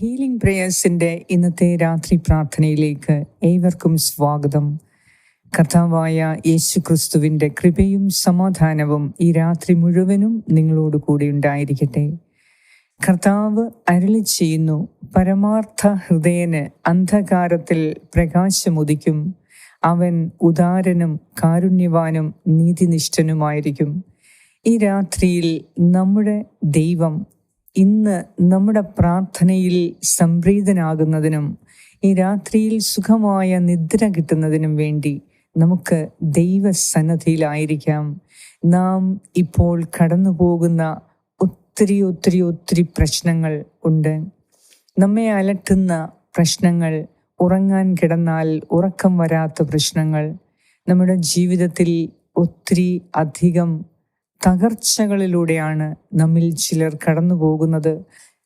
Healing പ്രേയേഴ്സിന്റെ ഇന്നത്തെ രാത്രി പ്രാർത്ഥനയിലേക്ക് ഏവർക്കും സ്വാഗതം. കഥാവായ യേശു ക്രിസ്തുവിന്റെ കൃപയും സമാധാനവും ഈ രാത്രി മുഴുവനും നിങ്ങളോട് കൂടി ഉണ്ടായിരിക്കട്ടെ. കർത്താവ് അരുളി ചെയ്യുന്നു പരമാർത്ഥ ഹൃദയന് അന്ധകാരത്തിൽ പ്രകാശമുദിക്കും അവൻ ഉദാരനും കാരുണ്യവാനും നീതിനിഷ്ഠനുമായിരിക്കും. ഈ രാത്രിയിൽ നമ്മുടെ ദൈവം ഇന്ന് നമ്മുടെ പ്രാർത്ഥനയിൽ സംപ്രീതനാകുന്നതിനും ഈ രാത്രിയിൽ സുഖമായ നിദ്ര കിട്ടുന്നതിനും വേണ്ടി നമുക്ക് ദൈവസന്നദ്ധിയിലായിരിക്കാം നാം ഇപ്പോൾ കടന്നു പോകുന്ന ഒത്തിരി ഒത്തിരി ഒത്തിരി പ്രശ്നങ്ങൾ ഉണ്ട്. നമ്മെ അലട്ടുന്ന പ്രശ്നങ്ങൾ ഉറങ്ങാൻ കിടന്നാൽ ഉറക്കം വരാത്ത പ്രശ്നങ്ങൾ നമ്മുടെ ജീവിതത്തിൽ ഒത്തിരി അധികം തകർച്ചകളിലൂടെയാണ് നമ്മിൽ ചിലർ കടന്നു പോകുന്നത്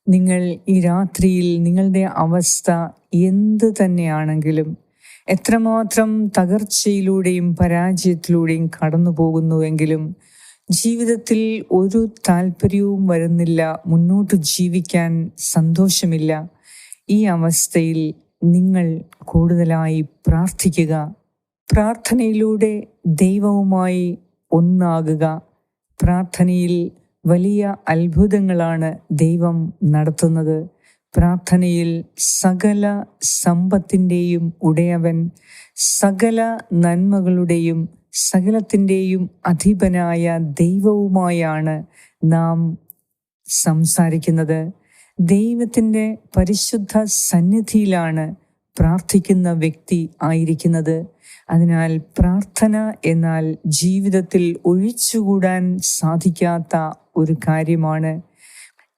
നിങ്ങൾ ഈ രാത്രിയിൽ നിങ്ങളുടെ അവസ്ഥ എന്ത് തന്നെയാണെങ്കിലും എത്രമാത്രം തകർച്ചയിലൂടെയും പരാജയത്തിലൂടെയും കടന്നു പോകുന്നുവെങ്കിലും ജീവിതത്തിൽ ഒരു താല്പര്യവും വരുന്നില്ല മുന്നോട്ട് ജീവിക്കാൻ സന്തോഷമില്ല. ഈ അവസ്ഥയിൽ നിങ്ങൾ കൂടുതലായി പ്രാർത്ഥിക്കുക. പ്രാർത്ഥനയിലൂടെ ദൈവവുമായി ഒന്നാകുക. പ്രാർത്ഥനയിൽ വലിയ അത്ഭുതങ്ങളാണ് ദൈവം നടത്തുന്നത്. പ്രാർത്ഥനയിൽ സകല സമ്പത്തിന്റെയും ഉടയവൻ സകല നന്മകളുടെയും സകലത്തിന്റെയും അധിപനായ ദൈവവുമായാണ് നാം സംസാരിക്കുന്നത്. ദൈവത്തിന്റെ പരിശുദ്ധ സന്നിധിയിലാണ് പ്രാർത്ഥിക്കുന്ന വ്യക്തി ആയിരിക്കുന്നത്. അതിനാൽ പ്രാർത്ഥന എന്നാൽ ജീവിതത്തിൽ ഒഴിച്ചുകൂടാൻ സാധിക്കാത്ത ഒരു കാര്യമാണ്.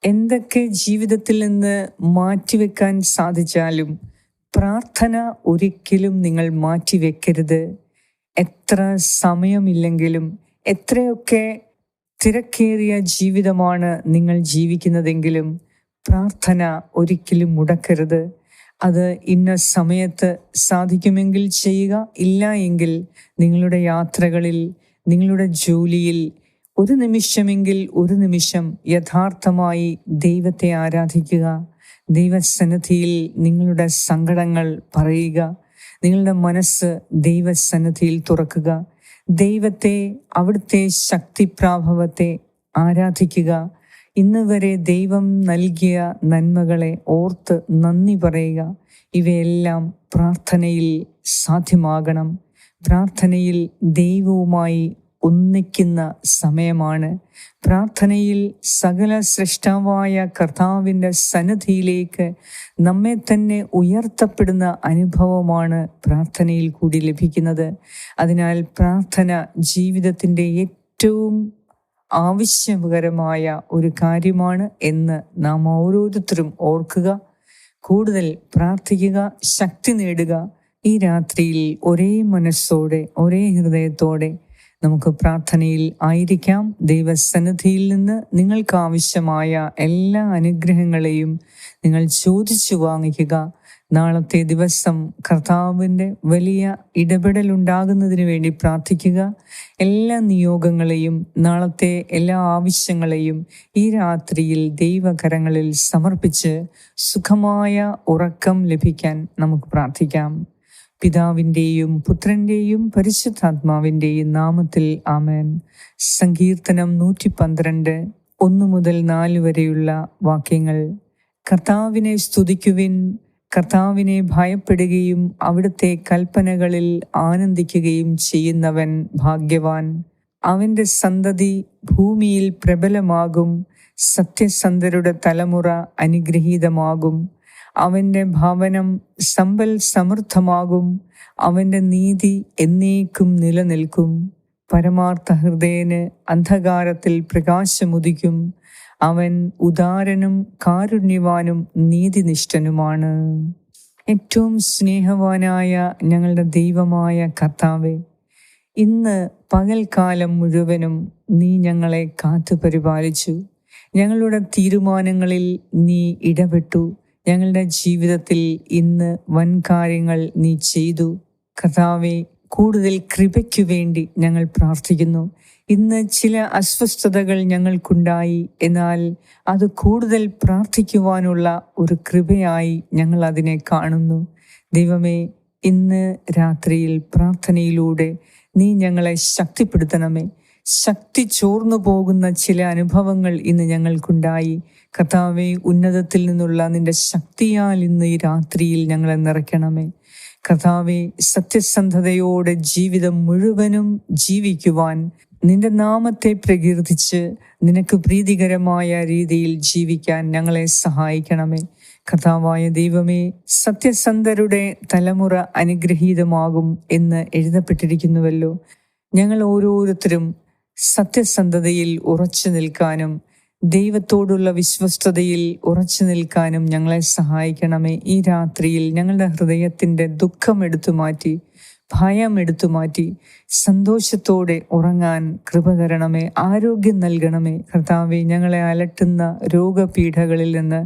എന്തൊക്കെ ജീവിതത്തിൽ നിന്ന് മാറ്റിവെക്കാൻ സാധിച്ചാലും പ്രാർത്ഥന ഒരിക്കലും നിങ്ങൾ മാറ്റിവെക്കരുത്. എത്ര സമയമില്ലെങ്കിലും എത്രയൊക്കെ തിരക്കേറിയ ജീവിതമാണ് നിങ്ങൾ ജീവിക്കുന്നതെങ്കിലും പ്രാർത്ഥന ഒരിക്കലും മുടക്കരുത്. അത് ഇന്ന സമയത്ത് സാധിക്കുമെങ്കിൽ ചെയ്യുക. ഇല്ല എങ്കിൽ നിങ്ങളുടെ യാത്രകളിൽ നിങ്ങളുടെ ജോലിയിൽ ഒരു നിമിഷമെങ്കിൽ ഒരു നിമിഷം യഥാർത്ഥമായി ദൈവത്തെ ആരാധിക്കുക. ദൈവസന്നിധിയിൽ നിങ്ങളുടെ സങ്കടങ്ങൾ പറയുക. നിങ്ങളുടെ മനസ്സ് ദൈവസന്നിധിയിൽ തുറക്കുക. ദൈവത്തെ അവിടുത്തെ ശക്തിപ്രാഭവത്തെ ആരാധിക്കുക. ഇന്ന് വരെ ദൈവം നൽകിയ നന്മകളെ ഓർത്ത് നന്ദി പറയുക. ഇവയെല്ലാം പ്രാർത്ഥനയിൽ സാധ്യമാകണം. പ്രാർത്ഥനയിൽ ദൈവവുമായി ഒന്നിക്കുന്ന സമയമാണ്. പ്രാർത്ഥനയിൽ സകല സൃഷ്ടാവായ കർത്താവിന്റെ സന്നദ്ധിയിലേക്ക് നമ്മെ തന്നെ ഉയർത്തപ്പെടുന്ന അനുഭവമാണ് പ്രാർത്ഥനയിൽ കൂടി ലഭിക്കുന്നത്. അതിനാൽ പ്രാർത്ഥന ജീവിതത്തിന്റെ ഏറ്റവും ആവശ്യകരമായ ഒരു കാര്യമാണ് എന്ന് നാം ഓരോരുത്തരും ഓർക്കുക. കൂടുതൽ പ്രാർത്ഥിക്കുക ശക്തി നേടുക. ഈ രാത്രിയിൽ ഒരേ മനസ്സോടെ ഒരേ ഹൃദയത്തോടെ നമുക്ക് പ്രാർത്ഥനയിൽ ആയിരിക്കാം. ദൈവസന്നിധിയിൽ നിന്ന് നിങ്ങൾക്ക് ആവശ്യമായ എല്ലാ അനുഗ്രഹങ്ങളെയും നിങ്ങൾ ചോദിച്ചു വാങ്ങിക്കുക. നാളത്തെ ദിവസം കർത്താവിന്റെ വലിയ ഇടപെടൽ ഉണ്ടാകുന്നതിന് വേണ്ടി പ്രാർത്ഥിക്കുക. എല്ലാ നിയോഗങ്ങളെയും നാളത്തെ എല്ലാ ആവശ്യങ്ങളെയും ഈ രാത്രിയിൽ ദൈവകരങ്ങളിൽ സമർപ്പിച്ച് സുഖമായ ഉറക്കം ലഭിക്കാൻ നമുക്ക് പ്രാർത്ഥിക്കാം. പിതാവിന്റെയും പുത്രന്റെയും പരിശുദ്ധാത്മാവിന്റെയും നാമത്തിൽ ആമേൻ. സങ്കീർത്തനം നൂറ്റി പന്ത്രണ്ട് ഒന്ന് മുതൽ നാല് വരെയുള്ള വാക്യങ്ങൾ. കർത്താവിനെ സ്തുതിക്കുവിൻ. കർത്താവിനെ ഭയപ്പെടുകയും അവിടുത്തെ കൽപ്പനകളിൽ ആനന്ദിക്കുകയും ചെയ്യുന്നവൻ ഭാഗ്യവാൻ. അവന്റെ സന്തതി ഭൂമിയിൽ പ്രബലമാകും സത്യസന്ധരുടെ തലമുറ അനുഗ്രഹീതമാകും. അവന്റെ ഭവനം സമ്പൽ സമൃദ്ധമാകും അവന്റെ നീതി എന്നേക്കും നിലനിൽക്കും. പരമാർത്ഥ ഹൃദയന് അന്ധകാരത്തിൽ പ്രകാശമുദിക്കും അവൻ ഉദാരനും കാരുണ്യവാനും നീതിനിഷ്ഠനുമാണ്. ഏറ്റവും സ്നേഹവാനായ ഞങ്ങളുടെ ദൈവമായ കർത്താവെ ഇന്ന് പകൽക്കാലം മുഴുവനും നീ ഞങ്ങളെ കാത്തു പരിപാലിച്ചു. ഞങ്ങളുടെ തീരുമാനങ്ങളിൽ നീ ഇടപെട്ടു. ഞങ്ങളുടെ ജീവിതത്തിൽ ഇന്ന് വൻ കാര്യങ്ങൾ നീ ചെയ്തു. കർത്താവെ കൂടുതൽ കൃപയ്ക്കു വേണ്ടി ഞങ്ങൾ പ്രാർത്ഥിക്കുന്നു. ഇന്ന് ചില അസ്വസ്ഥതകൾ ഞങ്ങൾക്കുണ്ടായി. എന്നാൽ അത് കൂടുതൽ പ്രാർത്ഥിക്കുവാനുള്ള ഒരു കൃപയായി ഞങ്ങൾ അതിനെ കാണുന്നു. ദൈവമേ ഇന്ന് രാത്രിയിൽ പ്രാർത്ഥനയിലൂടെ നീ ഞങ്ങളെ ശക്തിപ്പെടുത്തണമേ. ശക്തി ചോർന്നു പോകുന്ന ചില അനുഭവങ്ങൾ ഇന്ന് ഞങ്ങൾക്കുണ്ടായി. കഥാവേ ഉന്നതത്തിൽ നിന്നുള്ള നിന്റെ ശക്തിയാൽ ഇന്ന് ഈ രാത്രിയിൽ ഞങ്ങളെ നിറയ്ക്കണമേ. കഥാവെ സത്യസന്ധതയോടെ ജീവിതം മുഴുവനും ജീവിക്കുവാൻ നിന്റെ നാമത്തെ പ്രകീർത്തിച്ച് നിനക്ക് പ്രീതികരമായ രീതിയിൽ ജീവിക്കാൻ ഞങ്ങളെ സഹായിക്കണമേ. കഥാവായ ദൈവമേ സത്യസന്ധരുടെ തലമുറ അനുഗ്രഹീതമാകും എന്ന് എഴുതപ്പെട്ടിരിക്കുന്നുവല്ലോ. ഞങ്ങൾ ഓരോരുത്തരും സത്യസന്ധതയിൽ ഉറച്ചു നിൽക്കാനും ദൈവത്തോടുള്ള വിശ്വസ്തതയിൽ ഉറച്ചു നിൽക്കാനും ഞങ്ങളെ സഹായിക്കണമേ. ഈ രാത്രിയിൽ ഞങ്ങളുടെ ഹൃദയത്തിന്റെ ദുഃഖം എടുത്തു മാറ്റി ഭയം എടുത്തു മാറ്റി സന്തോഷത്തോടെ ഉറങ്ങാൻ കൃപ തരണമേ ആരോഗ്യം നൽകണമേ. കർത്താവെ ഞങ്ങളെ അലട്ടുന്ന രോഗപീഠകളിൽ നിന്ന്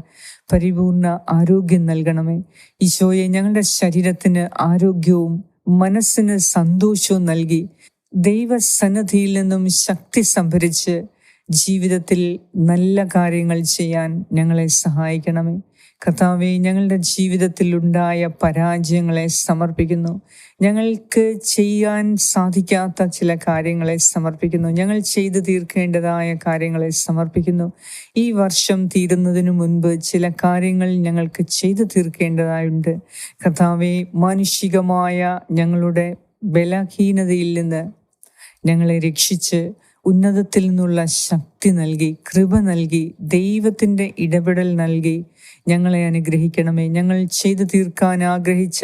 പരിപൂർണ ആരോഗ്യം നൽകണമേ. ഈശോയെ ഞങ്ങളുടെ ശരീരത്തിന് ആരോഗ്യവും മനസ്സിന് സന്തോഷവും നൽകി ദൈവസന്നദ്ധിയിൽ നിന്നും ശക്തി സംഭരിച്ച് ജീവിതത്തിൽ നല്ല കാര്യങ്ങൾ ചെയ്യാൻ ഞങ്ങളെ സഹായിക്കണമേ. കർത്താവെ ഞങ്ങളുടെ ജീവിതത്തിൽ ഉണ്ടായ പരാജയങ്ങളെ സമർപ്പിക്കുന്നു. ഞങ്ങൾക്ക് ചെയ്യാൻ സാധിക്കാത്ത ചില കാര്യങ്ങളെ സമർപ്പിക്കുന്നു. ഞങ്ങൾ ചെയ്തു തീർക്കേണ്ടതായ കാര്യങ്ങളെ സമർപ്പിക്കുന്നു. ഈ വർഷം തീരുന്നതിനു മുൻപ് ചില കാര്യങ്ങൾ ഞങ്ങൾക്ക് ചെയ്തു തീർക്കേണ്ടതായുണ്ട്. കർത്താവെ മാനുഷികമായ ഞങ്ങളുടെ ബലഹീനതയിൽ നിന്ന് ഞങ്ങളെ രക്ഷിച്ച് ഉന്നതത്തിൽ നിന്നുള്ള ശക്തി നൽകി കൃപ നൽകി ദൈവത്തിന്റെ ഇടപെടൽ നൽകി. ഞങ്ങളെ അനുഗ്രഹിക്കണമേ. ഞങ്ങൾ ചെയ്തു തീർക്കാൻ ആഗ്രഹിച്ച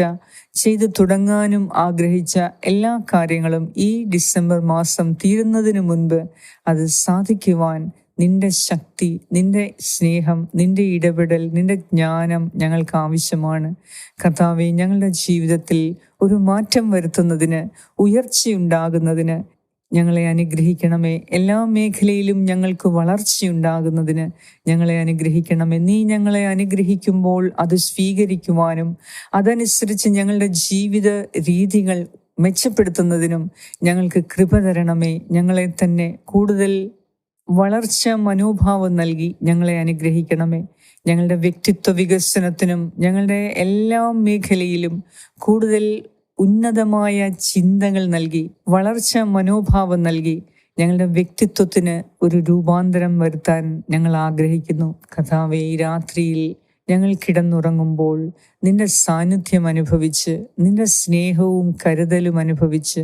ചെയ്തു തുടങ്ങാനും ആഗ്രഹിച്ച എല്ലാ കാര്യങ്ങളും ഈ ഡിസംബർ മാസം തീരുന്നതിന് മുൻപ് അത് സാധിക്കുവാൻ നിന്റെ ശക്തി നിന്റെ സ്നേഹം നിന്റെ ഇടപെടൽ നിന്റെ ജ്ഞാനം ഞങ്ങൾക്ക് ആവശ്യമാണ്. കർത്താവെ ഞങ്ങളുടെ ജീവിതത്തിൽ ഒരു മാറ്റം വരുത്തുന്നതിന് ഉയർച്ചയുണ്ടാകുന്നതിന് ഞങ്ങളെ അനുഗ്രഹിക്കണമേ. എല്ലാ മേഖലയിലും ഞങ്ങൾക്ക് വളർച്ചയുണ്ടാകുന്നതിന് ഞങ്ങളെ അനുഗ്രഹിക്കണമേ. നീ ഞങ്ങളെ അനുഗ്രഹിക്കുമ്പോൾ അത് സ്വീകരിക്കുവാനും അതനുസരിച്ച് ഞങ്ങളുടെ ജീവിത രീതികൾ മെച്ചപ്പെടുത്തുന്നതിനും ഞങ്ങൾക്ക് കൃപ തരണമേ. ഞങ്ങളെ തന്നെ കൂടുതൽ വളർച്ച മനോഭാവം നൽകി ഞങ്ങളെ അനുഗ്രഹിക്കണമേ. ഞങ്ങളുടെ വ്യക്തിത്വ വികസനത്തിനും ഞങ്ങളുടെ എല്ലാ മേഖലയിലും കൂടുതൽ ഉന്നതമായ ചിന്തകൾ നൽകി വളർച്ച മനോഭാവം നൽകി ഞങ്ങളുടെ വ്യക്തിത്വത്തിന് ഒരു രൂപാന്തരം വരുത്താൻ ഞങ്ങൾ ആഗ്രഹിക്കുന്നു. കഥാവെ ഈ രാത്രിയിൽ ഞങ്ങൾ കിടന്നുറങ്ങുമ്പോൾ നിന്റെ സാന്നിധ്യം അനുഭവിച്ച് നിന്റെ സ്നേഹവും കരുതലും അനുഭവിച്ച്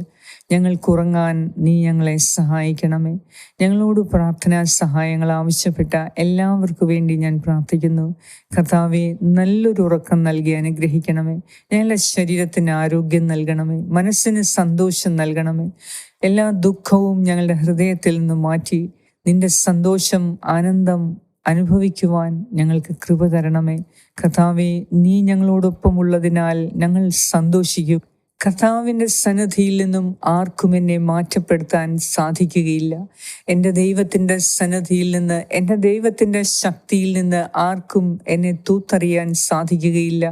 ഞങ്ങൾക്കുറങ്ങാൻ നീ ഞങ്ങളെ സഹായിക്കണമേ. ഞങ്ങളോട് പ്രാർത്ഥനാ സഹായങ്ങൾ ആവശ്യപ്പെട്ട എല്ലാവർക്കും വേണ്ടി ഞാൻ പ്രാർത്ഥിക്കുന്നു. കർത്താവെ നല്ലൊരു ഉറക്കം നൽകി അനുഗ്രഹിക്കണമേ. ഞങ്ങളുടെ ശരീരത്തിന് ആരോഗ്യം നൽകണമേ. മനസ്സിന് സന്തോഷം നൽകണമേ. എല്ലാ ദുഃഖവും ഞങ്ങളുടെ ഹൃദയത്തിൽ നിന്ന് മാറ്റി നിന്റെ സന്തോഷം ആനന്ദം അനുഭവിക്കുവാൻ ഞങ്ങൾക്ക് കൃപ തരണമേ. കഥാവെ നീ ഞങ്ങളോടൊപ്പം ഉള്ളതിനാൽ ഞങ്ങൾ സന്തോഷിക്കും. കർത്താവിന്റെ സന്നദ്ധിയിൽ നിന്നും ആർക്കും എന്നെ മാറ്റപ്പെടുത്താൻ സാധിക്കുകയില്ല. എന്റെ ദൈവത്തിന്റെ സന്നദ്ധിയിൽ നിന്ന് എന്റെ ദൈവത്തിന്റെ ശക്തിയിൽ നിന്ന് ആർക്കും എന്നെ തൂത്തറിയാൻ സാധിക്കുകയില്ല.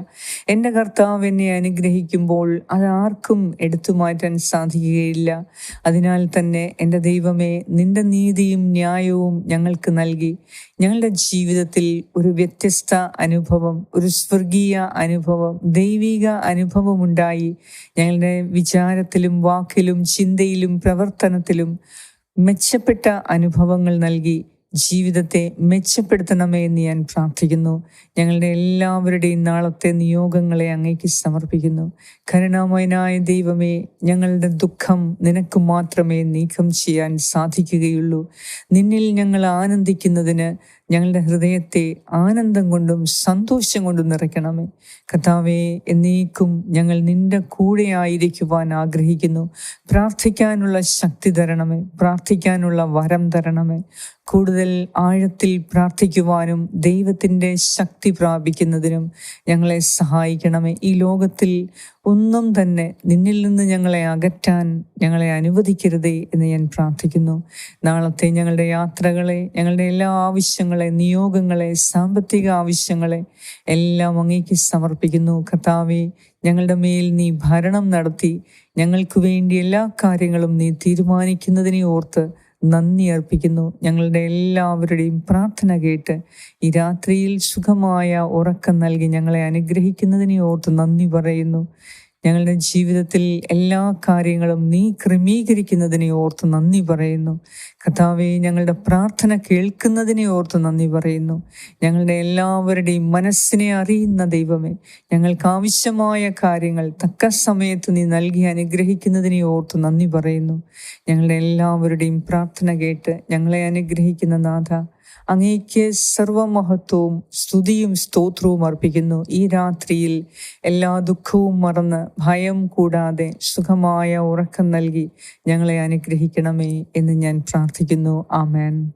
എന്റെ കർത്താവ് എന്നെ അനുഗ്രഹിക്കുമ്പോൾ അത് ആർക്കും എടുത്തു മാറ്റാൻ സാധിക്കുകയില്ല. അതിനാൽ തന്നെ എന്റെ ദൈവമേ നിന്റെ നീതിയും ന്യായവും ഞങ്ങൾക്ക് നൽകി. ഞങ്ങളുടെ ജീവിതത്തിൽ ഒരു വ്യത്യസ്ത അനുഭവം ഒരു സ്വർഗീയ അനുഭവം ദൈവിക അനുഭവമുണ്ടായി ഞങ്ങളുടെ വിചാരത്തിലും വാക്കിലും ചിന്തയിലും പ്രവർത്തനത്തിലും മെച്ചപ്പെട്ട അനുഭവങ്ങൾ നൽകി ജീവിതത്തെ മെച്ചപ്പെടുത്തണമേ എന്ന് ഞാൻ പ്രാർത്ഥിക്കുന്നു. ഞങ്ങളുടെ എല്ലാവരുടെയും നാളത്തെ നിയോഗങ്ങളെ അങ്ങേക്ക് സമർപ്പിക്കുന്നു. കരുണാമയനായ ദൈവമേ ഞങ്ങളുടെ ദുഃഖം നിനക്ക് മാത്രമേ നീക്കം ചെയ്യാൻ സാധിക്കുകയുള്ളൂ. നിന്നിൽ ഞങ്ങൾ ആനന്ദിക്കുന്നതിന് ഞങ്ങളുടെ ഹൃദയത്തെ ആനന്ദം കൊണ്ടും സന്തോഷം കൊണ്ടും നിറയ്ക്കണമേ. കഥാവേ എന്നേക്കും ഞങ്ങൾ നിന്റെ കൂടെയായിരിക്കുവാൻ ആഗ്രഹിക്കുന്നു. പ്രാർത്ഥിക്കാനുള്ള ശക്തി തരണമേ. പ്രാർത്ഥിക്കാനുള്ള വരം തരണമേ. കൂടുതൽ ആഴത്തിൽ പ്രാർത്ഥിക്കുവാനും ദൈവത്തിന്റെ ശക്തി പ്രാപിക്കുന്നതിനും ഞങ്ങളെ സഹായിക്കണമേ. ഈ ലോകത്തിൽ ഒന്നും തന്നെ നിന്നിൽ നിന്ന് ഞങ്ങളെ അകറ്റാൻ ഞങ്ങളെ അനുവദിക്കരുതേ എന്ന് ഞാൻ പ്രാർത്ഥിക്കുന്നു. നാളത്തെ ഞങ്ങളുടെ യാത്രകളെ ഞങ്ങളുടെ എല്ലാ ആവശ്യങ്ങളെ നിയോഗങ്ങളെ സാമ്പത്തിക ആവശ്യങ്ങളെ എല്ലാം അങ്ങേക്ക് സമർപ്പിക്കുന്നു. കർത്താവെ ഞങ്ങളുടെ മേൽ നീ ഭരണം നടത്തി ഞങ്ങൾക്ക് വേണ്ടി എല്ലാ കാര്യങ്ങളും നീ തീരുമാനിക്കുന്നതിനെ ഓർത്ത് നന്ദി അർപ്പിക്കുന്നു. ഞങ്ങളുടെ എല്ലാവരുടെയും പ്രാർത്ഥന കേട്ട് ഈ രാത്രിയിൽ സുഖമായ ഉറക്കം നൽകി ഞങ്ങളെ അനുഗ്രഹിക്കുന്നതിനെ ഓർത്ത് നന്ദി പറയുന്നു. ഞങ്ങളുടെ ജീവിതത്തിൽ എല്ലാ കാര്യങ്ങളും നീ ക്രമീകരിക്കുന്നതിനെ ഓർത്ത് നന്ദി പറയുന്നു. കഥാവെ ഞങ്ങളുടെ പ്രാർത്ഥന കേൾക്കുന്നതിനെ ഓർത്ത് നന്ദി പറയുന്നു. ഞങ്ങളുടെ എല്ലാവരുടെയും മനസ്സിനെ അറിയുന്ന ദൈവമേ ഞങ്ങൾക്ക് ആവശ്യമായ കാര്യങ്ങൾ തക്ക സമയത്ത് നീ നൽകി അനുഗ്രഹിക്കുന്നതിനെ ഓർത്ത് നന്ദി പറയുന്നു. ഞങ്ങളുടെ എല്ലാവരുടെയും പ്രാർത്ഥന കേട്ട് ഞങ്ങളെ അനുഗ്രഹിക്കുന്ന നാഥ അങ്ങേക്ക് സർവമഹത്വവും സ്തുതിയും സ്തോത്രവും അർപ്പിക്കുന്നു. ഈ രാത്രിയിൽ എല്ലാ ദുഃഖവും മറന്ന് ഭയം കൂടാതെ സുഖമായ ഉറക്കം നൽകി ഞങ്ങളെ അനുഗ്രഹിക്കണമേ എന്ന് ഞാൻ പ്രാർത്ഥിക്കുന്നു. ആമേൻ.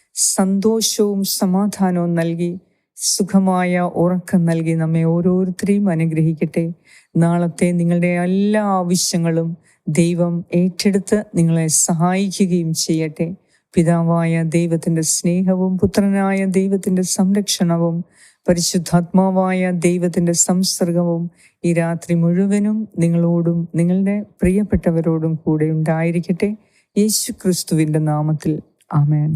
സന്തോഷവും സമാധാനവും നൽകി സുഖമായ ഉറക്കം നൽകി നമ്മെ ഓരോരുത്തരെയും അനുഗ്രഹിക്കട്ടെ. നാളത്തെ നിങ്ങളുടെ എല്ലാ ആവശ്യങ്ങളും ദൈവം ഏറ്റെടുത്ത് നിങ്ങളെ സഹായിക്കുകയും ചെയ്യട്ടെ. പിതാവായ ദൈവത്തിന്റെ സ്നേഹവും പുത്രനായ ദൈവത്തിന്റെ സംരക്ഷണവും പരിശുദ്ധാത്മാവായ ദൈവത്തിന്റെ സംസർഗവും ഈ രാത്രി മുഴുവനും നിങ്ങളോടും നിങ്ങളുടെ പ്രിയപ്പെട്ടവരോടും കൂടെ ഉണ്ടായിരിക്കട്ടെ. യേശു ക്രിസ്തുവിന്റെ നാമത്തിൽ. ആമേൻ.